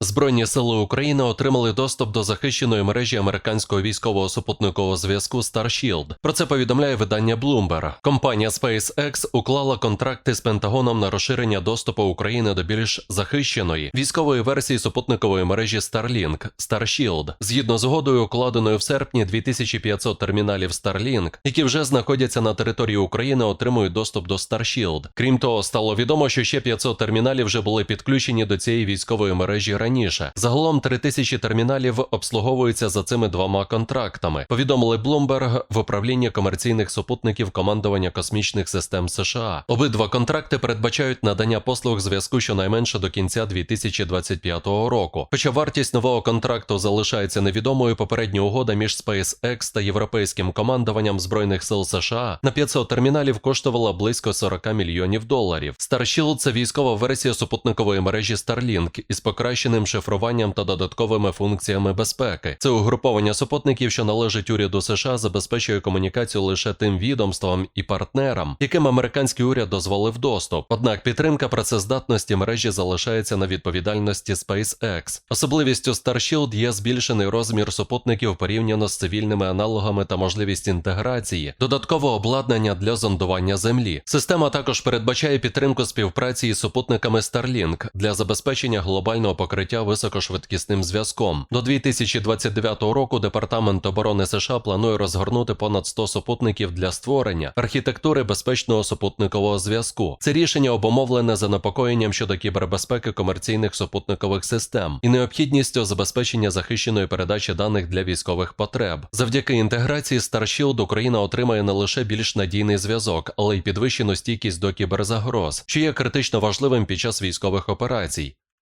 Збройні сили України отримали доступ до захищеної мережі американського військового супутникового зв'язку Starshield. Про це повідомляє видання Bloomberg. Компанія SpaceX уклала контракти з Пентагоном на розширення доступу України до більш захищеної військової версії супутникової мережі Starlink Starshield. Згідно з угодою, укладеною в серпні 2500 терміналів Starlink, які вже знаходяться на території України, отримують доступ до Starshield. Крім того, стало відомо, що ще 500 терміналів вже були підключені до цієї військової мережі раніше. Загалом 3000 терміналів обслуговуються за цими двома контрактами. Повідомили Bloomberg в управлінні комерційних супутників командування космічних систем США. Обидва контракти передбачають надання послуг зв'язку щонайменше до кінця 2025 року. Хоча вартість нового контракту залишається невідомою, попередня угода між SpaceX та європейським командуванням збройних сил США на 500 терміналів коштувала близько 40 мільйонів доларів. Starshield – це військова версія супутникової мережі Starlink із покращеним шифруванням та додатковими функціями безпеки. Це угруповання супутників, що належить уряду США, забезпечує комунікацію лише тим відомствам і партнерам, яким американський уряд дозволив доступ. Однак підтримка працездатності мережі залишається на відповідальності SpaceX. Особливістю Starshield є збільшений розмір супутників порівняно з цивільними аналогами та можливість інтеграції, додаткове обладнання для зондування землі. Система також передбачає підтримку співпраці із супутниками Starlink для забезпечення глобального покриття високошвидкісним зв'язком. До 2029 року Департамент оборони США планує розгорнути понад 100 супутників для створення архітектури безпечного супутникового зв'язку. Це рішення обумовлене занепокоєнням щодо кібербезпеки комерційних супутникових систем і необхідністю забезпечення захищеної передачі даних для військових потреб. Завдяки інтеграції Starshield Україна отримає не лише більш надійний зв'язок, але й підвищену стійкість до кіберзагроз, що є критично важливим під час військових операцій.